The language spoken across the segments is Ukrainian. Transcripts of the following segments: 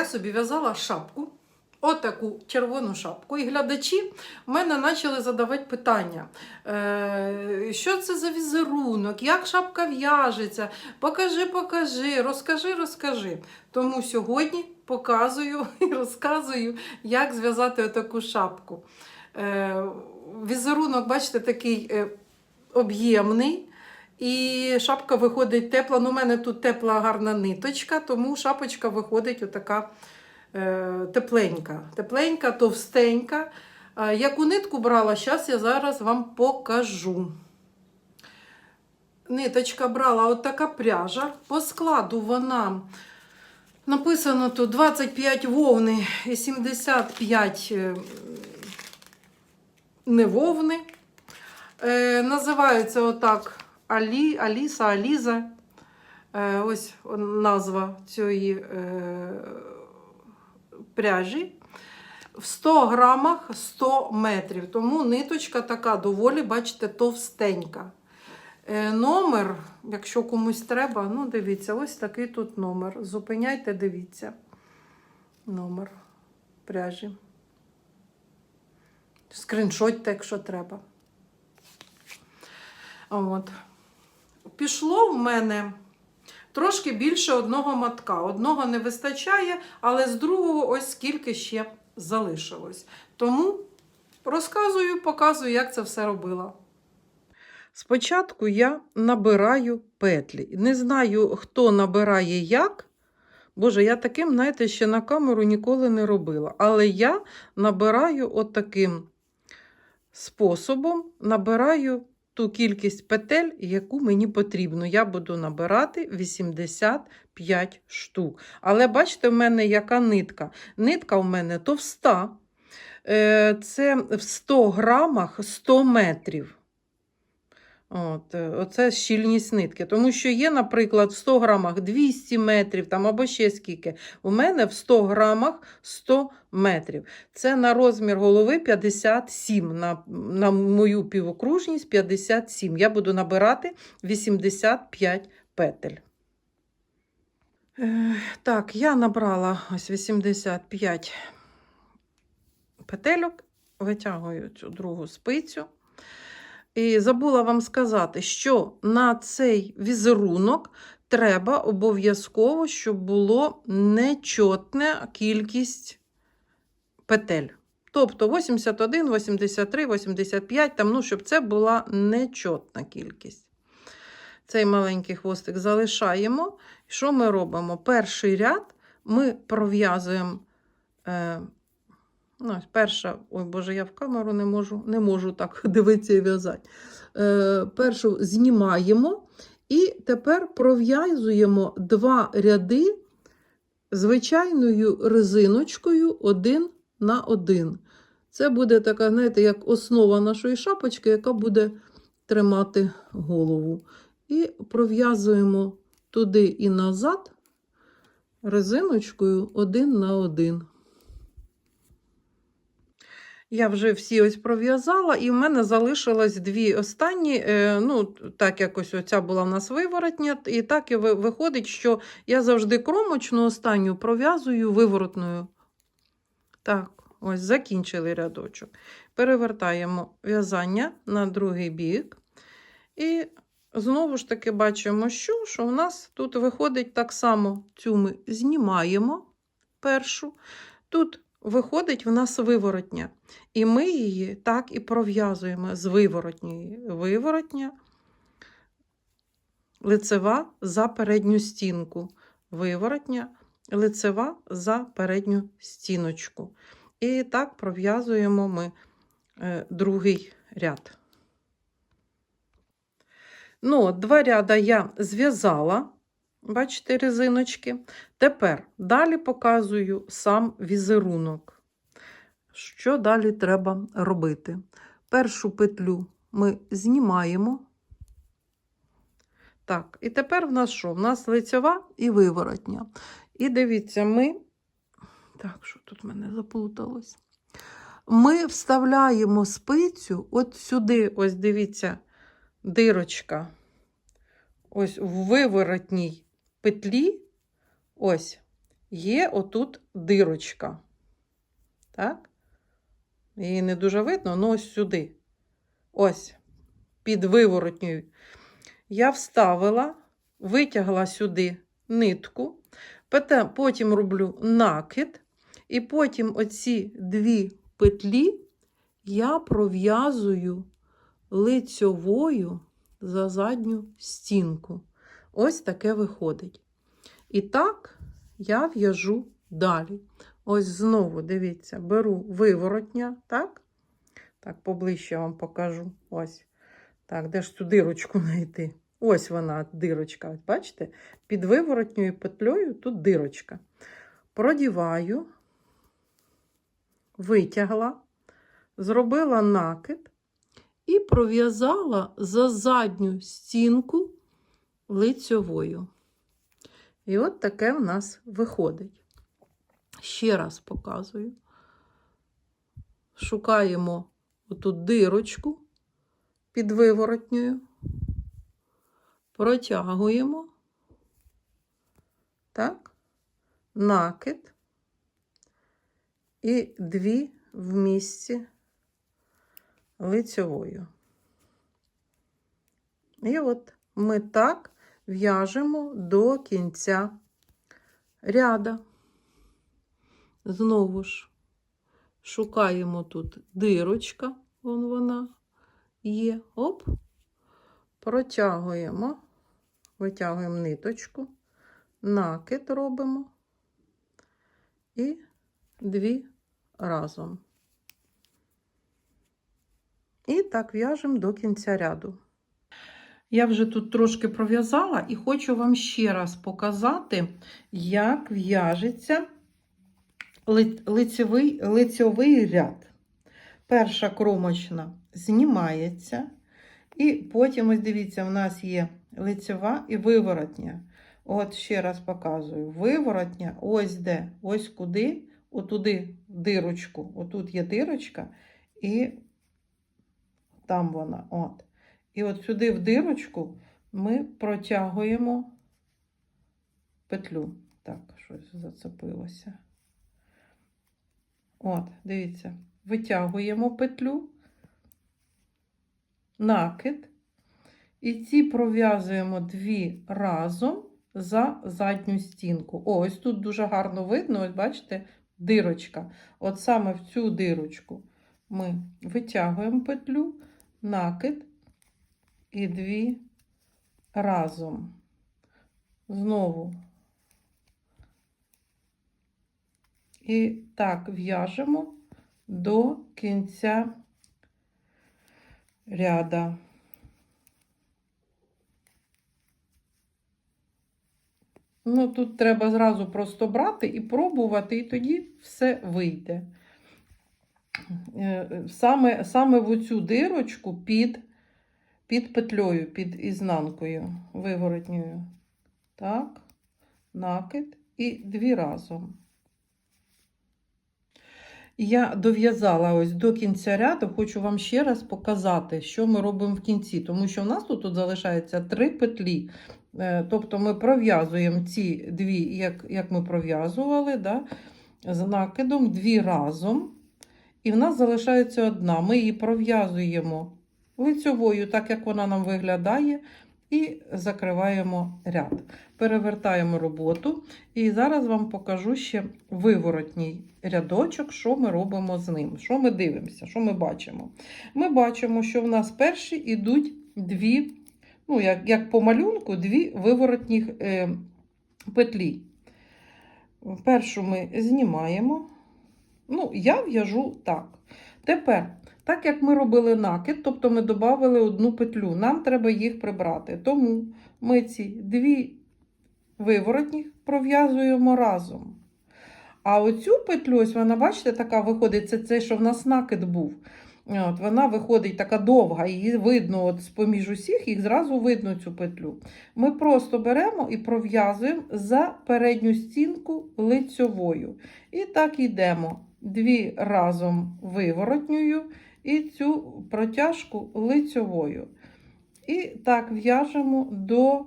я собі в'язала шапку, отаку червону шапку, і глядачі в мене почали задавати питання. Е, що це за візерунок, як шапка в'яжеться, покажи, покажи, розкажи, розкажи. Тому сьогодні показую і розказую, як зв'язати отаку шапку. Е, візерунок, бачите, такий е, об'ємний. І шапка виходить тепла. Ну, у мене тут тепла гарна ниточка, тому шапочка виходить отака е, тепленька. Тепленька, товстенька. Е, яку нитку брала, зараз я зараз вам покажу. Ниточка брала от така пряжа. По складу вона написано тут 25 вовни і 75 е, не. Е, називаються отак Алі, Аліса, Аліза. Е, ось назва цієї е, пряжі. В 100 грамах 100 метрів. Тому ниточка така доволі, бачите, товстенька. Е, номер, якщо комусь треба, ну дивіться, ось такий тут номер. Зупиняйте, дивіться. Номер пряжі. Скріншотьте, якщо треба. От. Пішло в мене трошки більше одного матка. Одного не вистачає, але з другого ось скільки ще залишилось. Тому розказую, показую, як це все робила. Спочатку я набираю петлі. Не знаю, хто набирає як. Боже, я таким, знаєте, ще на камеру ніколи не робила. Але я набираю от таким способом, набираю ту кількість петель, яку мені потрібно. Я буду набирати 85 штук. Але бачите, в мене яка нитка. Нитка в мене товста. Е, Це в 100 грамах 100 метрів. От, е, Оце щільність нитки. Тому що є, наприклад, в 100 грамах 200 метрів там, або ще скільки. У мене в 100 грамах 100 метрів. Це на розмір голови 57, на, на мою півокружність 57. Я буду набирати 85 петель. Е, так, я набрала ось 85 петельок, витягую цю другу спицю. І забула вам сказати, що на цей візерунок треба обов'язково, щоб було нечотна кількість петель. Тобто 81, 83, 85, там, ну, щоб це була нечотна кількість. Цей маленький хвостик залишаємо. Що ми робимо? Перший ряд ми пров'язуємо. Ну, перша, ой Боже, я в камеру не можу не можу так дивитися і в'язати. Е, Першу знімаємо і тепер пров'язуємо два ряди звичайною резиночкою один на один. Це буде така, знаєте, як основа нашої шапочки, яка буде тримати голову. І пров'язуємо туди і назад резиночкою один на один. Я вже всі ось пров'язала, і в мене залишилось дві останні. е, Ну, так якось оця була в нас виворотня, і так і виходить, що я завжди кромочну останню пров'язую виворотною. Так, ось закінчили рядочок. Перевертаємо в'язання на другий бік. І знову ж таки бачимо, що, що в нас тут виходить так само цю ми знімаємо першу. Тут виходить в нас виворотня. І ми її так і пров'язуємо з виворотньої. Виворотня, лицева за передню стінку. Виворотня, лицева за передню стіночку. І так пров'язуємо ми е, другий ряд. Ну, два ряда я зв'язала, бачите, резиночки. Тепер далі показую сам візерунок. Що далі треба робити? Першу петлю ми знімаємо. Так, і тепер в нас що? В нас лицьова і виворотня. І дивіться, ми. Так, що тут мене заплуталось? Ми вставляємо спицю от сюди, ось дивіться, дирочка. Ось в виворотній петлі. Ось. є отут дирочка. Так? Її не дуже видно, але ось сюди. Ось, під виворотньою. Я вставила, витягла сюди нитку, потім роблю накид, і потім оці дві петлі я пров'язую лицьовою за задню стінку. Ось таке виходить. І так я в'яжу далі. Ось знову, дивіться, беру виворотня, так? Так, поближче вам покажу. Ось. Так, де ж цю дирочку знайти? Ось вона, дирочка. Бачите? Під виворотньою петлею тут дирочка. Продіваю, витягла, зробила накид і пров'язала за задню стінку лицьовою. І от таке в нас виходить. Ще раз показую. Шукаємо оту дирочку під виворотньою, протягуємо, так, накид і дві в місці лицьовою. І от ми так в'яжемо до кінця ряда. Знову ж шукаємо тут дирочка, вон вона є. Оп, протягуємо, витягуємо ниточку, накид робимо і дві разом. І так в'яжемо до кінця ряду. Я вже тут трошки пров'язала і хочу вам ще раз показати, як в'яжеться ли- лицевий, лицьовий ряд. Перша кромочна знімається, і потім, ось дивіться, в нас є лицьова і виворотня. От ще раз показую. Виворотня, ось де, ось куди, отуди дирочку. Отут є дирочка, і там вона. От. І от сюди в дирочку ми протягуємо петлю. Так, щось зацепилося. От, дивіться, витягуємо петлю, накид, і ці пров'язуємо дві разом за задню стінку. О, ось тут дуже гарно видно, ось бачите, дирочка. От саме в цю дирочку ми витягуємо петлю, накид і дві разом. Знову. І так в'яжемо до кінця ряда. Ну, тут треба зразу просто брати і пробувати, і тоді все вийде. Е, Саме, саме в оцю дирочку під, під петлею, під ізнанкою виворотньою. Так, накид і дві разом. Я дов'язала ось до кінця ряду, хочу вам ще раз показати, що ми робимо в кінці, тому що в нас тут, тут залишається три петлі. Е, Тобто ми пров'язуємо ці дві, як, як ми пров'язували, да, з накидом дві разом. І в нас залишається одна. Ми її пров'язуємо лицьовою, так як вона нам виглядає, і закриваємо ряд. Перевертаємо роботу. І зараз вам покажу ще виворотній рядочок, що ми робимо з ним. Що ми дивимося, що ми бачимо. Ми бачимо, що в нас перші йдуть дві, ну, як, як по малюнку, дві виворотні е, петлі. Першу ми знімаємо. Ну, я в'яжу так. Тепер, так як ми робили накид, тобто ми додали одну петлю, нам треба їх прибрати. Тому ми ці дві виворотні пров'язуємо разом. А оцю петлю, ось вона, бачите, така виходить, це це, що в нас накид був. От, Вона виходить така довга, її видно от з-поміж усіх, їх зразу видно цю петлю. Ми просто беремо і пров'язуємо за передню стінку лицьовою. І так йдемо дві разом виворотньою і цю протяжку лицьовою. І так в'яжемо до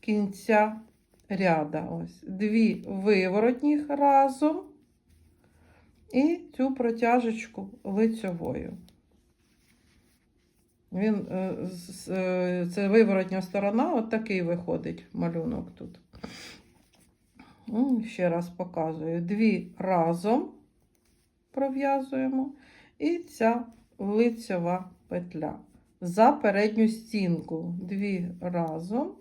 кінця ряда. Ось. Дві виворотніх разом і цю протяжечку лицьовою. Він, е, е, це виворотня сторона, от такий виходить малюнок тут. Ще раз показую. Дві разом пров'язуємо, і ця лицьова петля. За передню стінку. Дві разом,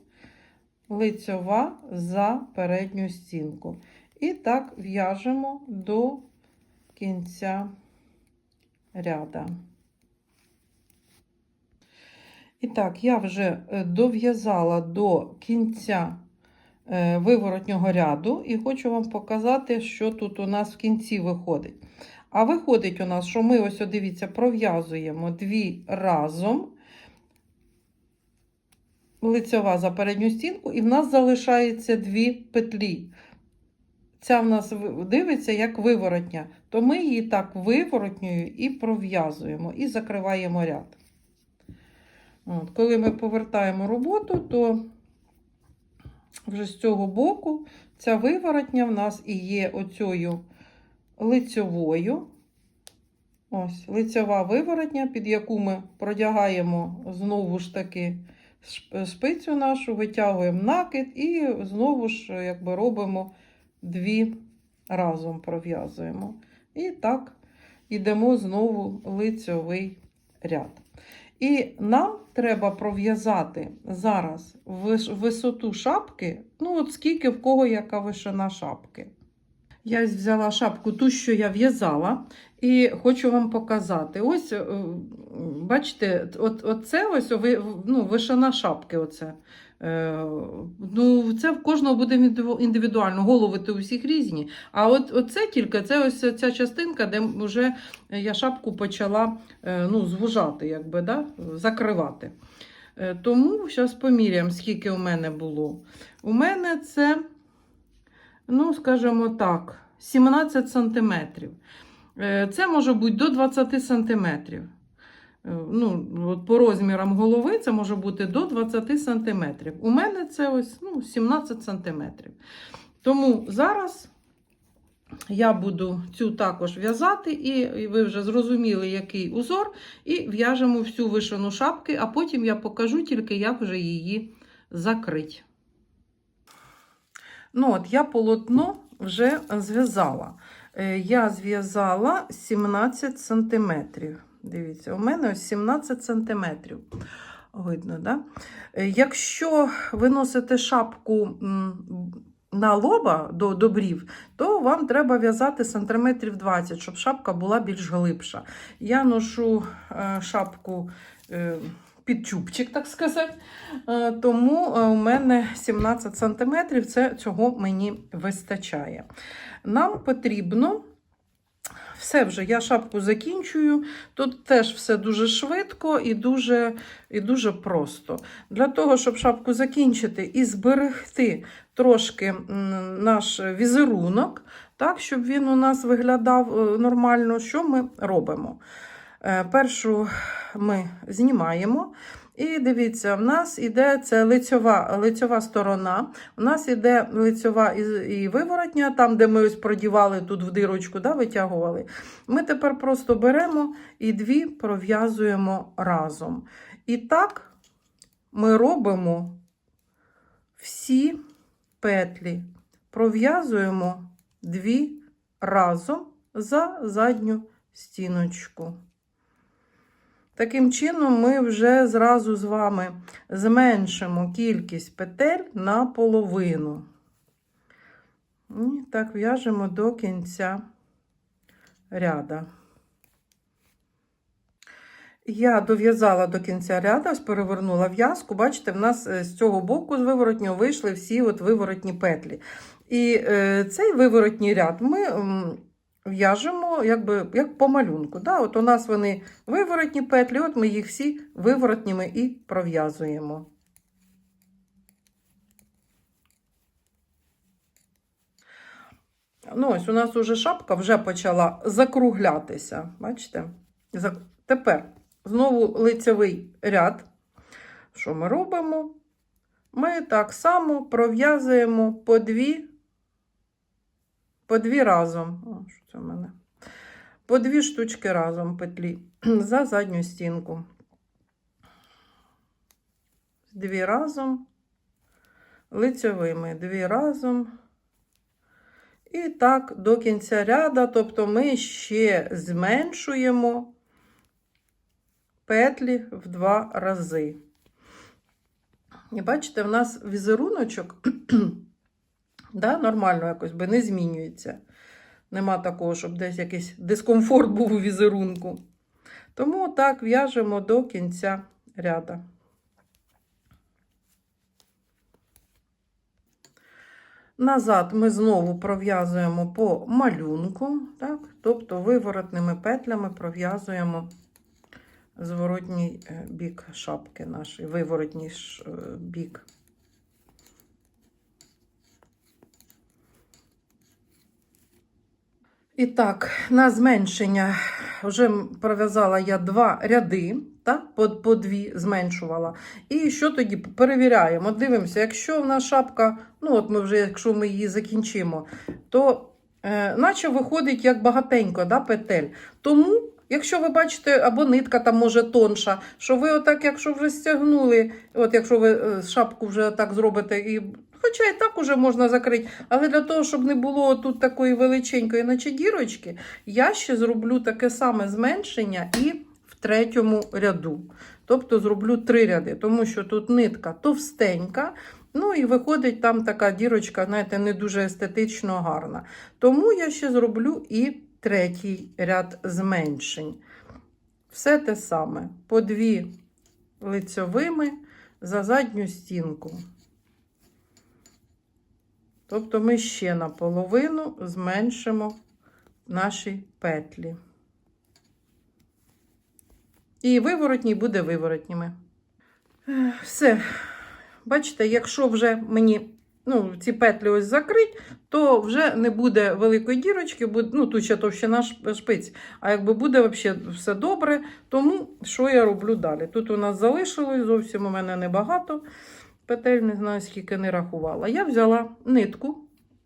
лицьова за передню стінку. І так в'яжемо до кінця ряда. І так, я вже е, дов'язала до кінця е, виворотнього ряду і хочу вам показати, що тут у нас в кінці виходить. А виходить у нас, що ми ось, дивіться, пров'язуємо дві разом, лицьова за передню стінку, і в нас залишається дві петлі. Ця в нас дивиться як виворотня, то ми її так виворотньою і пров'язуємо, і закриваємо ряд. От, коли ми повертаємо роботу, то вже з цього боку ця виворотня в нас і є оцею лицьовою. Ось, лицьова виворотня, під яку ми продягаємо знову ж таки шп- спицю нашу, витягуємо накид і знову ж якби робимо дві разом пров'язуємо. І так йдемо знову лицьовий ряд. І нам треба пров'язати зараз висоту шапки, ну, от скільки в кого яка вишина шапки. Я взяла шапку, ту, що я в'язала, і хочу вам показати. Ось, е, бачите, от, оце ось ну, вишина шапки. Оце. Е, Ну, це в кожного буде індивідуально. Голови то у всіх різні. А от оце тільки це ось ця частинка, де вже я шапку почала е, ну, звужати, якби, да? закривати. Тому зараз поміряємо, скільки у мене було. У мене це, ну, скажімо так, 17 сантиметрів. Е, Це може бути до 20 сантиметрів. Е, Ну, от по розмірам голови це може бути до 20 сантиметрів. У мене це ось ну, 17 сантиметрів. Тому зараз я буду цю також в'язати, і ви вже зрозуміли, який узор, і в'яжемо всю вишину шапки, а потім я покажу тільки, як вже її закрити. Ну от, я полотно вже зв'язала. Е, Я зв'язала 17 сантиметрів. Дивіться, у мене ось 17 сантиметрів. Видно, да? Е, Якщо ви носите шапку на лоба до, до брів, то вам треба в'язати сантиметрів 20, щоб шапка була більш глибша. Я ношу е, шапку під чубчик, так сказати. Е, тому е, у мене 17 сантиметрів, це цього мені вистачає. Нам потрібно. Все вже, я шапку закінчую. Тут теж все дуже швидко і дуже, і дуже просто. Для того, щоб шапку закінчити і зберегти трошки наш візерунок, так, щоб він у нас виглядав е, нормально, що ми робимо? Е, Першу ми знімаємо. І дивіться, в нас іде це лицьова, лицьова сторона. У нас іде лицьова і, і виворотня, там, де ми ось продівали тут в дирочку, да, витягували. Ми тепер просто беремо і дві пров'язуємо разом. І так ми робимо всі петлі, пров'язуємо дві разом за задню стіночку. Таким чином, ми вже зразу з вами зменшимо кількість петель на половину. І так в'яжемо до кінця ряда. Я дов'язала до кінця ряда, ось перевернула в'язку. Бачите, в нас е, з цього боку з виворотнього вийшли всі от виворотні петлі. І е, цей виворотній ряд ми в'яжемо якби, як по малюнку. Да? От у нас вони виворотні петлі, от ми їх всі виворотніми і пров'язуємо. Ну, ось у нас уже шапка вже почала закруглятися. Бачите? Тепер знову лицевий ряд. Що ми робимо? ми так само пров'язуємо по дві, по дві разом. О, що це в мене? По дві штучки разом петлі за задню стінку. Дві разом, лицьовими, дві разом. І так до кінця ряда, тобто ми ще зменшуємо петлі в два рази. І бачите, в нас візеруночок да, нормально якось би не змінюється. Нема такого, щоб десь якийсь дискомфорт був у візерунку. Тому так в'яжемо до кінця ряда. Назад ми знову пров'язуємо по малюнку, так? тобто виворотними петлями пров'язуємо зворотній е, бік шапки нашої, виворотній е, бік. І так, на зменшення вже пров'язала я два ряди, так, по, по дві зменшувала. І що тоді перевіряємо? Дивимося, якщо в нас шапка, ну от ми вже, якщо ми її закінчимо, то е, наче виходить як багатенько да, петель. Тому, якщо ви бачите, або нитка там може тонша, що ви отак, якщо вже стягнули, от якщо ви е, шапку вже так зробите, і, хоча і так уже можна закрити, але для того, щоб не було тут такої величенької, наче дірочки, я ще зроблю таке саме зменшення і в третьому ряду. Тобто зроблю три ряди, тому що тут нитка товстенька, ну і виходить там така дірочка, знаєте, не дуже естетично гарна. Тому я ще зроблю і третій ряд зменшень. Все те саме. По дві лицьовими за задню стінку. Тобто ми ще наполовину зменшимо наші петлі. І виворотній буде виворотніми. Все. Бачите, якщо вже мені ну, ці петлі ось закрить, то вже не буде великої дірочки, буде, ну тут ще товщина шпиць. А якби буде взагалі все добре, тому що я роблю далі? Тут у нас залишилось зовсім у мене небагато петель, не знаю, скільки не рахувала. Я взяла нитку,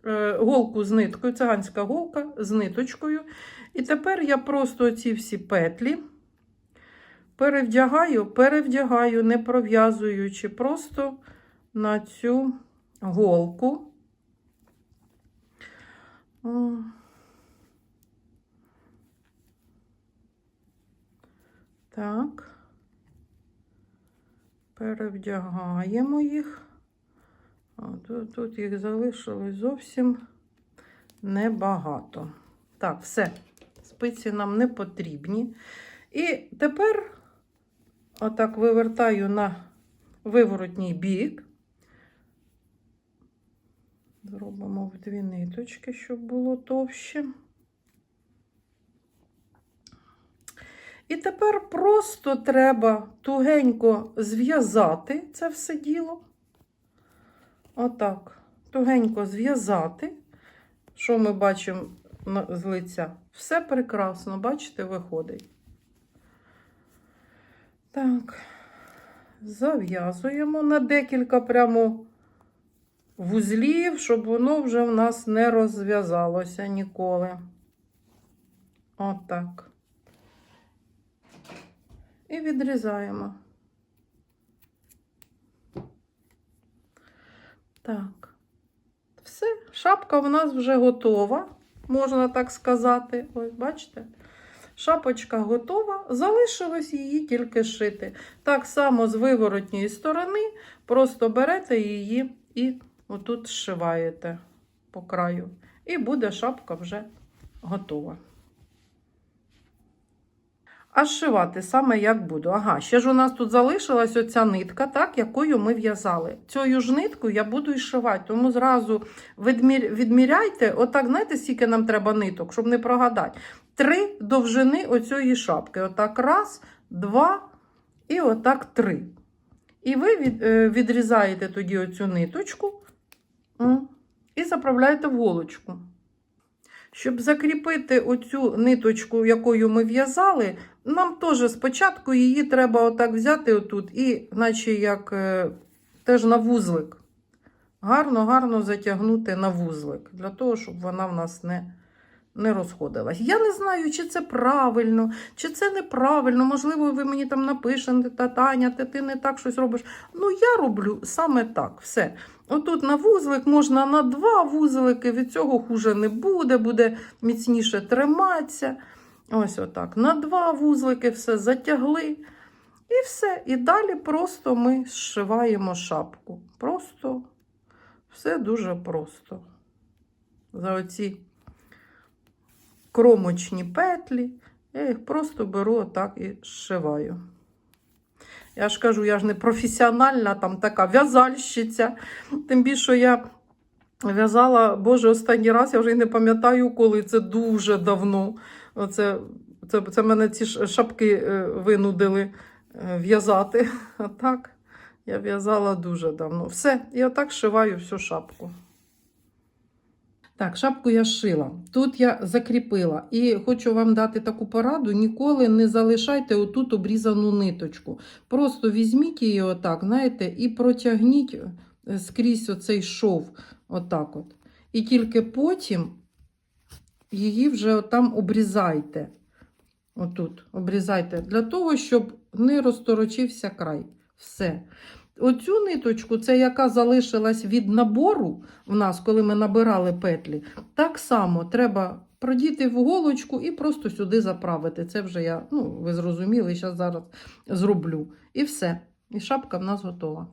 е, голку з ниткою, циганська голка з ниточкою. І тепер я просто ці всі петлі перевдягаю, перевдягаю, не пров'язуючи, просто на цю голку. Так. Перевдягаємо їх. О, тут, тут їх залишилось зовсім небагато. Так, все. Спиці нам не потрібні. І тепер отак вивертаю на виворотній бік. Зробимо в дві ниточки, щоб було товще. І тепер просто треба тугенько зв'язати це все діло. Отак, тугенько зв'язати. Що ми бачимо з лиця? Все прекрасно, бачите, виходить. Так, зав'язуємо на декілька прямо вузлів, щоб воно вже в нас не розв'язалося ніколи. Отак. І відрізаємо. Так. Все, шапка в нас вже готова, можна так сказати. Ось, бачите? Шапочка готова, залишилось її тільки шити. Так само з виворотньої сторони, просто берете її і отут зшиваєте по краю. І буде шапка вже готова. А зшивати саме як буду. Ага, ще ж у нас тут залишилась оця нитка, так, якою ми в'язали. Цю ж нитку я буду і шивати, тому зразу відмір... відміряйте, отак, знаєте, скільки нам треба ниток, щоб не прогадати. Три довжини оцієї шапки. Отак раз, два і отак три. І ви е, відрізаєте тоді оцю ниточку і заправляєте в голочку. Щоб закріпити оцю ниточку, якою ми в'язали, нам теж спочатку її треба отак взяти отут і, наче як е, теж на вузлик. Гарно, гарно затягнути на вузлик, для того, щоб вона в нас не, не розходилась. Я не знаю, чи це правильно, чи це неправильно. Можливо, ви мені там напишете, та Таня, ти, ти не так щось робиш. Ну, я роблю саме так. Все. Отут на вузлик можна на два вузлики, від цього хуже не буде, буде міцніше триматися. Ось отак. На два вузлики все затягли. І все. І далі просто ми зшиваємо шапку. Просто все дуже просто. За оці кромочні петлі. Я їх просто беру отак і зшиваю. Я ж кажу, я ж не професіональна там така в'язальщиця. Тим більше я в'язала, Боже, останній раз, я вже й не пам'ятаю, коли це дуже давно. Оце, це, це мене ці шапки е, винудили е, в'язати. А так, я в'язала дуже давно. Все, і отак шиваю всю шапку. Так, шапку я шила. Тут я закріпила. І хочу вам дати таку пораду: ніколи не залишайте отут обрізану ниточку. Просто візьміть її отак, знаєте, і протягніть е, скрізь оцей шов. Отак от. І тільки потім її вже там обрізайте. Отут, обрізайте, для того, щоб не розторочився край. Все. Оцю ниточку, це яка залишилась від набору в нас, коли ми набирали петлі, так само треба продіти в голочку і просто сюди заправити. Це вже я, ну, ви зрозуміли, зараз зроблю. І все. І шапка в нас готова.